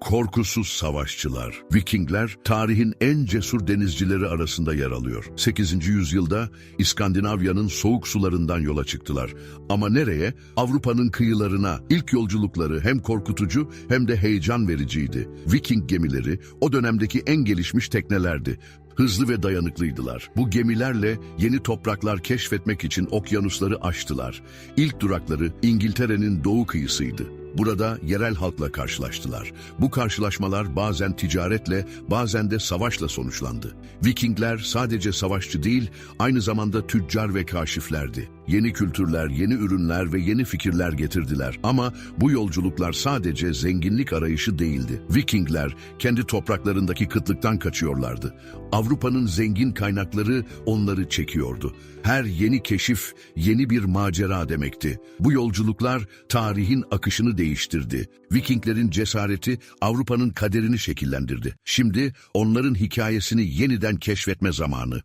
Korkusuz savaşçılar, Vikingler tarihin en cesur denizcileri arasında yer alıyor. 8. yüzyılda İskandinavya'nın soğuk sularından yola çıktılar. Ama nereye? Avrupa'nın kıyılarına. İlk yolculukları hem korkutucu hem de heyecan vericiydi. Viking gemileri o dönemdeki en gelişmiş teknelerdi. Hızlı ve dayanıklıydılar. Bu gemilerle yeni topraklar keşfetmek için okyanusları aştılar. İlk durakları İngiltere'nin doğu kıyısıydı. Burada yerel halkla karşılaştılar. Bu karşılaşmalar bazen ticaretle, bazen de savaşla sonuçlandı. Vikingler sadece savaşçı değil, aynı zamanda tüccar ve kaşiflerdi. Yeni kültürler, yeni ürünler ve yeni fikirler getirdiler. Ama bu yolculuklar sadece zenginlik arayışı değildi. Vikingler kendi topraklarındaki kıtlıktan kaçıyorlardı. Avrupa'nın zengin kaynakları onları çekiyordu. Her yeni keşif yeni bir macera demekti. Bu yolculuklar tarihin akışını değiştirdi. Vikinglerin cesareti Avrupa'nın kaderini şekillendirdi. Şimdi onların hikayesini yeniden keşfetme zamanı.